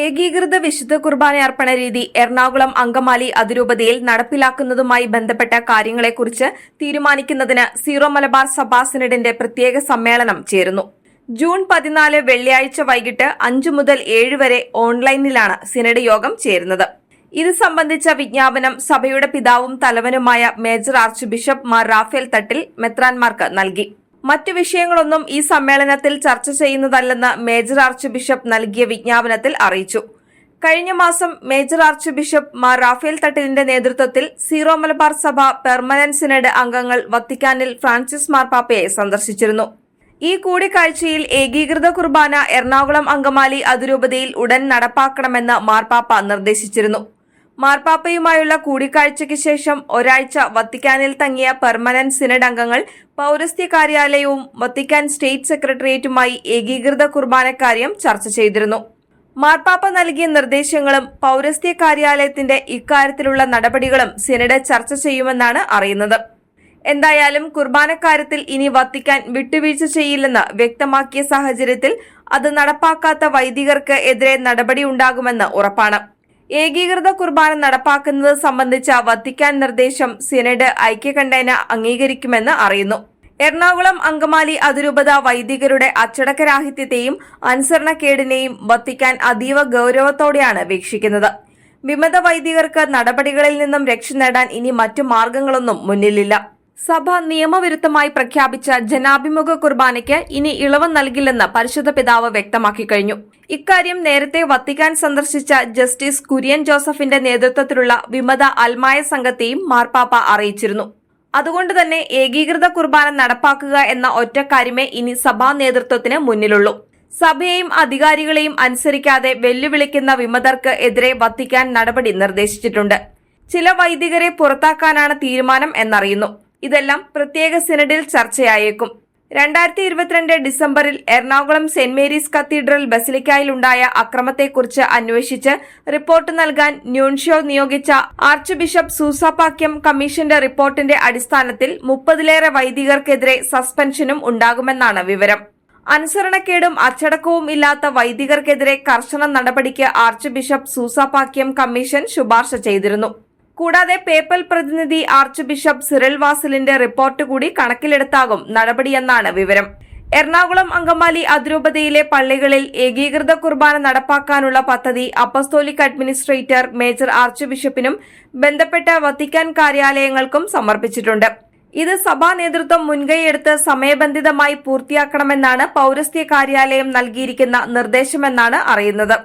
ഏകീകൃത വിശുദ്ധ കുർബാന അർപ്പണ രീതി എറണാകുളം അങ്കമാലി അതിരൂപതയിൽ നടപ്പിലാക്കുന്നതുമായി ബന്ധപ്പെട്ട കാര്യങ്ങളെക്കുറിച്ച് തീരുമാനിക്കുന്നതിന് സീറോ മലബാർ സഭാ സിനഡിന്റെ പ്രത്യേക സമ്മേളനം ചേരുന്നു. ജൂൺ പതിനാല് വെള്ളിയാഴ്ച വൈകിട്ട് അഞ്ചു മുതൽ ഏഴ് വരെ ഓൺലൈനിലാണ് സിനഡ് യോഗം ചേരുന്നത്. ഇത് സംബന്ധിച്ച വിജ്ഞാപനം സഭയുടെ പിതാവും തലവനുമായ major archbishop Mar Raphael Thattil മെത്രാൻമാർക്ക് നൽകി. മറ്റു വിഷയങ്ങളൊന്നും ഈ സമ്മേളനത്തിൽ ചർച്ച ചെയ്യുന്നതല്ലെന്ന് മേജർ ആർച്ച് ബിഷപ്പ് നൽകിയ വിജ്ഞാപനത്തിൽ അറിയിച്ചു. കഴിഞ്ഞ മാസം major archbishop Mar Raphael തട്ടിലിന്റെ നേതൃത്വത്തിൽ സീറോ മലബാർ സഭ പെർമനന്റ് സിനഡ് അംഗങ്ങൾ വത്തിക്കാനിൽ ഫ്രാൻസിസ് മാർപ്പാപ്പയെ സന്ദർശിച്ചിരുന്നു. ഈ കൂടിക്കാഴ്ചയിൽ ഏകീകൃത കുർബാന എറണാകുളം അങ്കമാലി അതിരൂപതയിൽ ഉടൻ നടപ്പാക്കണമെന്ന് മാർപ്പാപ്പ നിർദ്ദേശിച്ചിരുന്നു. മാർപ്പാപ്പയുമായുള്ള കൂടിക്കാഴ്ചയ്ക്ക് ശേഷം ഒരാഴ്ച വത്തിക്കാനിൽ തങ്ങിയ പെർമനന്റ് സിനഡ് അംഗങ്ങൾ പൌരസ്ത്യ കാര്യാലയവും വത്തിക്കാൻ സ്റ്റേറ്റ് സെക്രട്ടേറിയറ്റുമായി ഏകീകൃത കുർബാനക്കാര്യം ചർച്ച ചെയ്തിരുന്നു. മാർപ്പാപ്പ നൽകിയ നിർദ്ദേശങ്ങളും പൌരസ്ത്യ കാര്യാലയത്തിന്റെ ഇക്കാര്യത്തിലുള്ള നടപടികളും സിനഡ് ചർച്ച ചെയ്യുമെന്നാണ് അറിയുന്നത്. എന്തായാലും കുർബാനക്കാര്യത്തിൽ ഇനി വത്തിക്കാൻ വിട്ടുവീഴ്ച ചെയ്യില്ലെന്ന് വ്യക്തമാക്കിയ സാഹചര്യത്തിൽ അത് നടപ്പാക്കാത്ത വൈദികർക്ക് എതിരെ നടപടിയുണ്ടാകുമെന്ന് ഉറപ്പാണ്. ഏകീകൃത കുർബാന നടപ്പാക്കുന്നത് സംബന്ധിച്ച വത്തിക്കാൻ നിർദ്ദേശം സിനഡ് ഐക്യകണ്ഠേന അംഗീകരിക്കുമെന്ന് അറിയുന്നു. എറണാകുളം അങ്കമാലി അതിരൂപത വൈദികരുടെ അച്ചടക്കരാഹിത്യത്തെയും അനുസരണക്കേടിനെയും വത്തിക്കാൻ അതീവ ഗൌരവത്തോടെയാണ് വീക്ഷിക്കുന്നത്. വിമത വൈദികർക്ക് നടപടികളിൽ നിന്നും രക്ഷ നേടാൻ ഇനി മറ്റു മാർഗങ്ങളൊന്നും മുന്നിലില്ല. സഭ നിയമവിരുദ്ധമായി പ്രഖ്യാപിച്ച ജനാഭിമുഖ കുർബാനയ്ക്ക് ഇനി ഇളവ് നൽകില്ലെന്ന് പരിശുദ്ധ പിതാവ് വ്യക്തമാക്കി കഴിഞ്ഞു. ഇക്കാര്യം നേരത്തെ വത്തിക്കാൻ സന്ദർശിച്ച ജസ്റ്റിസ് കുര്യൻ ജോസഫിന്റെ നേതൃത്വത്തിലുള്ള വിമത അൽമായ സംഘത്തെയും മാർപ്പാപ്പ അറിയിച്ചിരുന്നു. അതുകൊണ്ട് തന്നെ ഏകീകൃത കുർബാന നടപ്പാക്കുക എന്ന ഒറ്റക്കാര്യമേ ഇനി സഭാ നേതൃത്വത്തിന് മുന്നിലുള്ളൂ. സഭയെയും അധികാരികളെയും അനുസരിക്കാതെ വെല്ലുവിളിക്കുന്ന വിമതർക്ക് എതിരെ വത്തിക്കാൻ നടപടി നിർദ്ദേശിച്ചിട്ടുണ്ട്. ചില വൈദികരെ പുറത്താക്കാനാണ് തീരുമാനം എന്നറിയുന്നു. ഇതെല്ലാം പ്രത്യേക സിനഡിൽ ചർച്ചയായേക്കും. രണ്ടായിരത്തി ഇരുപത്തിരണ്ട് ഡിസംബറിൽ എറണാകുളം സെന്റ് മേരീസ് കത്തീഡ്രൽ ബസിലിക്കായിലുണ്ടായ അക്രമത്തെക്കുറിച്ച് അന്വേഷിച്ച് റിപ്പോർട്ട് നൽകാൻ ന്യൂൻഷ്യോ നിയോഗിച്ച ആർച്ച് ബിഷപ്പ് സൂസാപാക്യം കമ്മീഷന്റെ റിപ്പോർട്ടിന്റെ അടിസ്ഥാനത്തിൽ മുപ്പതിലേറെ വൈദികർക്കെതിരെ സസ്പെൻഷനും ഉണ്ടാകുമെന്നാണ് വിവരം. അനുസരണക്കേടും അച്ചടക്കവും ഇല്ലാത്ത വൈദികർക്കെതിരെ കർശന നടപടിക്ക് ആർച്ച് ബിഷപ്പ് സൂസാപാക്യം കമ്മീഷൻ ശുപാർശ ചെയ്തിരുന്നു. കൂടാതെ പേപ്പൽ പ്രതിനിധി ആർച്ച് ബിഷപ്പ് സിറിൽ വാസലിന്റെ റിപ്പോർട്ട് കൂടി കണക്കിലെടുത്താകും നടപടിയെന്നാണ് വിവരം. എറണാകുളം അങ്കമാലി അതിരൂപതയിലെ പള്ളികളിൽ ഏകീകൃത കുർബാന നടപ്പാക്കാനുള്ള പദ്ധതി അപ്പസ്തോലിക് അഡ്മിനിസ്ട്രേറ്റർ മേജർ ആർച്ച് ബിഷപ്പിനും ബന്ധപ്പെട്ട വത്തിക്കാൻ കാര്യാലയങ്ങൾക്കും സമർപ്പിച്ചിട്ടുണ്ട്. ഇത് സഭാ നേതൃത്വം മുൻകൈയെടുത്ത് സമയബന്ധിതമായി പൂർത്തിയാക്കണമെന്നാണ് പൌരസ്ത്യ കാര്യാലയം നൽകിയിരിക്കുന്ന നിർദ്ദേശമെന്നാണ് അറിയുന്നത്.